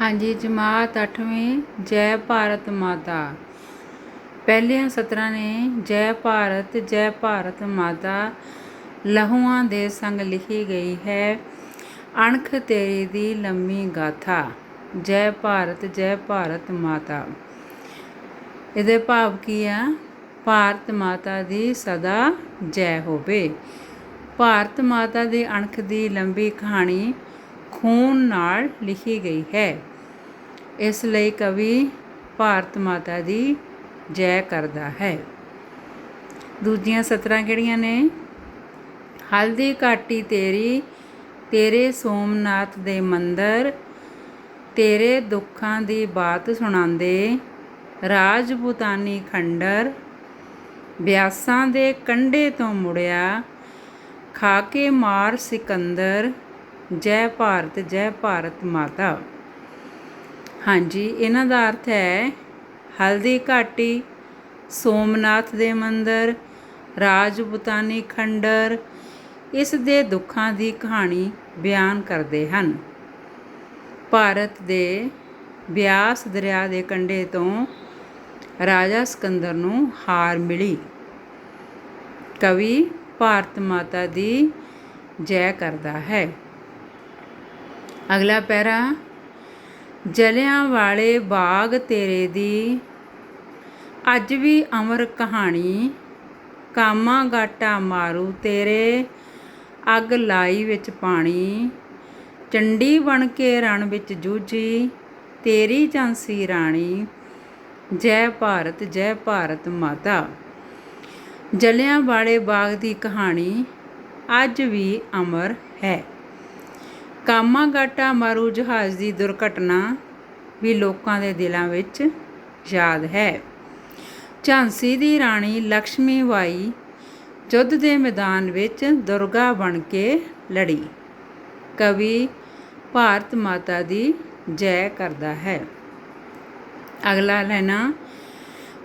ਹਾਂਜੀ, ਜਮਾਤ 8ਵੀਂ ਜੈ ਭਾਰਤ ਮਾਤਾ। ਪਹਿਲੀਆਂ ਸਤਰਾਂ ਨੇ ਜੈ ਭਾਰਤ ਜੈ ਭਾਰਤ ਮਾਤਾ ਲਹੂਆਂ ਦੇ ਸੰਗ ਲਿਖੀ ਗਈ ਹੈ, ਅਣਖ ਤੇਰੀ ਦੀ ਲੰਮੀ ਗਾਥਾ, ਜੈ ਭਾਰਤ ਜੈ ਭਾਰਤ ਮਾਤਾ। ਇਹਦੇ ਭਾਵ ਕੀ ਆ? ਭਾਰਤ ਮਾਤਾ ਦੀ ਸਦਾ ਜੈ ਹੋਵੇ। ਭਾਰਤ ਮਾਤਾ ਦੀ ਅਣਖ ਦੀ ਲੰਬੀ ਕਹਾਣੀ ਖੂਨ ਨਾਲ ਲਿਖੀ ਗਈ ਹੈ। ਇਸ ਲਈ ਕਵੀ ਭਾਰਤ ਮਾਤਾ ਦੀ ਜੈ ਕਰਦਾ ਹੈ। ਦੂਜੀਆਂ ਸਤਰਾਂ ਕਿਹੜੀਆਂ ਨੇ? ਹਲਦੀ ਘਾਟੀ ਤੇਰੀ, ਤੇਰੇ ਸੋਮਨਾਥ ਦੇ ਮੰਦਰ, ਤੇਰੇ ਦੁੱਖਾਂ ਦੀ ਬਾਤ ਸੁਣਾਉਂਦੇ, ਰਾਜਪੂਤਾਨੀ ਖੰਡਰ, ਬਿਆਸਾਂ ਦੇ ਕੰਢੇ ਤੋਂ ਮੁੜਿਆ, ਖਾ ਕੇ ਮਾਰ ਸਿਕੰਦਰ ਜੈ ਭਾਰਤ ਜੈ ਭਾਰਤ ਮਾਤਾ। ਹਾਂਜੀ, ਇਹਨਾਂ ਦਾ ਅਰਥ ਹੈ ਹਲਦੀ ਘਾਟੀ, ਸੋਮਨਾਥ ਦੇ ਮੰਦਰ ਰਾਜਪੂਤਾਨੀ ਖੰਡਰ। ਇਸ ਦੇ ਦੁੱਖਾਂ ਦੀ ਕਹਾਣੀ ਬਿਆਨ ਕਰਦੇ ਹਨ। ਭਾਰਤ ਦੇ ਬਿਆਸ ਦਰਿਆ ਦੇ ਕੰਢੇ ਤੋਂ ਰਾਜਾ ਸਿਕੰਦਰ ਨੂੰ ਹਾਰ ਮਿਲੀ। ਕਵੀ ਭਾਰਤ ਮਾਤਾ ਦੀ ਜੈ ਕਰਦਾ ਹੈ। ਅਗਲਾ ਪੈਰਾ, ਜਲਿਆਂ ਵਾਲੇ ਬਾਗ ਤੇਰੇ ਦੀ। ਅੱਜ ਵੀ ਅਮਰ ਕਹਾਣੀ, ਕਾਮਾ ਗਾਟਾ ਮਾਰੂ ਤੇਰੇ, ਅੱਗ ਲਾਈ ਵਿੱਚ ਪਾਣੀ। ਚੰਡੀ ਬਣ ਕੇ ਰਣ ਵਿੱਚ ਜੂਝੀ, ਤੇਰੀ ਝਾਂਸੀ ਰਾਣੀ। ਜੈ ਭਾਰਤ ਜੈ ਭਾਰਤ ਮਾਤਾ। ਜਲਿਆਂ ਵਾਲੇ ਬਾਗ ਦੀ ਕਹਾਣੀ, ਅੱਜ ਵੀ ਅਮਰ ਹੈ। ਕਾਮਾਗਾਟਾ ਮਾਰੂ ਜਹਾਜ਼ ਦੀ ਦੁਰਘਟਨਾ ਵੀ ਲੋਕਾਂ ਦੇ ਦਿਲਾਂ ਵਿੱਚ ਯਾਦ ਹੈ। ਝਾਂਸੀ ਦੀ ਰਾਣੀ ਲక్ష్ਮੀ ਬਾਈ ਯੁੱਧ ਦੇ ਮੈਦਾਨ ਵਿੱਚ ਦੁਰਗਾ ਬਣ ਕੇ ਲੜੀ। ਕਵੀ ਭਾਰਤ ਮਾਤਾ ਦੀ ਜੈ ਕਰਦਾ ਹੈ। ਅਗਲਾ ਲੈਣਾ,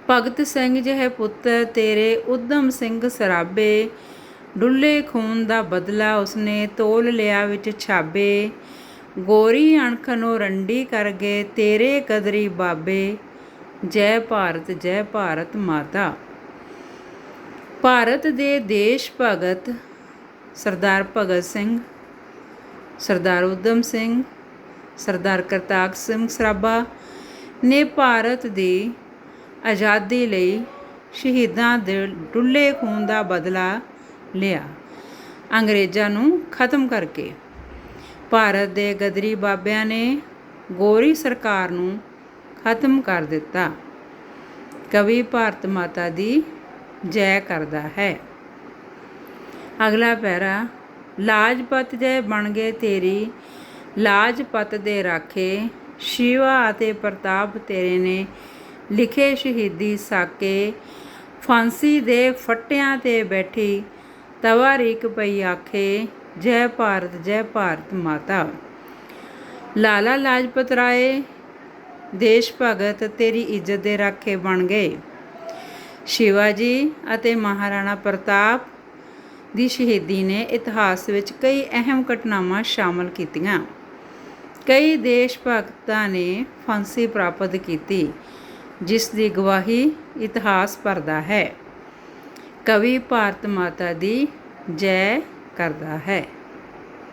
ਭਗਤ ਸਿੰਘ ਜਿਹੇ ਪੁੱਤਰ ਤੇਰੇ ਉਦਮ ਸਿੰਘ ਸਰਾਬੇ ਡੁੱਲੇ ਖੂਨ ਦਾ ਬਦਲਾ ਉਸਨੇ ਤੋਲ ਲਿਆ ਵਿੱਚ ਛਾਬੇ। ਗੋਰੀ ਅਣਖ ਨੂੰ ਰੰਡੀ ਕਰ ਗਏ, ਤੇਰੇ ਕਦਰੀ ਬਾਬੇ। ਜੈ ਭਾਰਤ ਜੈ ਭਾਰਤ ਮਾਤਾ। ਭਾਰਤ ਦੇ ਦੇਸ਼ ਭਗਤ ਸਰਦਾਰ ਭਗਤ ਸਿੰਘ, ਸਰਦਾਰ ਉਦਮ ਸਿੰਘ, ਸਰਦਾਰ ਕਰਤਾਰ ਸਿੰਘ ਸਰਾਭਾ ਨੇ ਭਾਰਤ ਦੀ ਆਜ਼ਾਦੀ ਲਈ ਸ਼ਹੀਦਾਂ ਦੇ ਡੁੱਲੇ ਖੂਨ ਦਾ ਬਦਲਾ ਲਿਆ। ਅੰਗਰੇਜ਼ਾਂ ਨੂੰ ਖਤਮ ਕਰਕੇ ਭਾਰਤ ਦੇ ਗਦਰੀ ਬਾਬਿਆਂ ਨੇ ਗੋਰੀ ਸਰਕਾਰ ਨੂੰ ਖਤਮ ਕਰ ਦਿੱਤਾ। ਕਵੀ ਭਾਰਤ ਮਾਤਾ ਦੀ ਜੈ ਕਰਦਾ ਹੈ। ਅਗਲਾ ਪੈਰਾ, ਲਾਜਪਤ ਜੈ ਬਣ ਗਏ ਤੇਰੀ, ਲਾਜਪਤ ਦੇ ਰਾਖੇ, ਸ਼ਿਵਾ ਅਤੇ ਪ੍ਰਤਾਪ ਤੇਰੇ ਨੇ ਲਿਖੇ ਸ਼ਹੀਦੀ ਸਾਕੇ, ਫਾਂਸੀ ਦੇ ਫਟਿਆਂ ਤੇ ਬੈਠੀ ਤਵਾਰੀਕ ਪਈ ਆਖੇ, ਜੈ ਭਾਰਤ ਜੈ ਭਾਰਤ ਮਾਤਾ। ਲਾਲਾ ਲਾਜਪਤ ਰਾਏ, ਦੇਸ਼ ਭਗਤ ਤੇਰੀ ਇੱਜ਼ਤ ਦੇ ਰਾਖੇ ਬਣ ਗਏ। ਸ਼ਿਵਾਜੀ ਅਤੇ ਮਹਾਰਾਣਾ ਪ੍ਰਤਾਪ ਦੀ ਸ਼ਹੀਦੀ ਨੇ ਇਤਿਹਾਸ ਵਿੱਚ ਕਈ ਅਹਿਮ ਘਟਨਾਵਾਂ ਸ਼ਾਮਲ ਕੀਤੀਆਂ। ਕਈ ਦੇਸ਼ ਭਗਤਾਂ ਨੇ ਫਾਂਸੀ ਪ੍ਰਾਪਤ ਕੀਤੀ, ਜਿਸ ਦੀ ਗਵਾਹੀ ਇਤਿਹਾਸ ਭਰਦਾ ਹੈ। ਕਵੀ ਭਾਰਤ ਮਾਤਾ ਦੀ ਜੈ ਕਰਦਾ ਹੈ।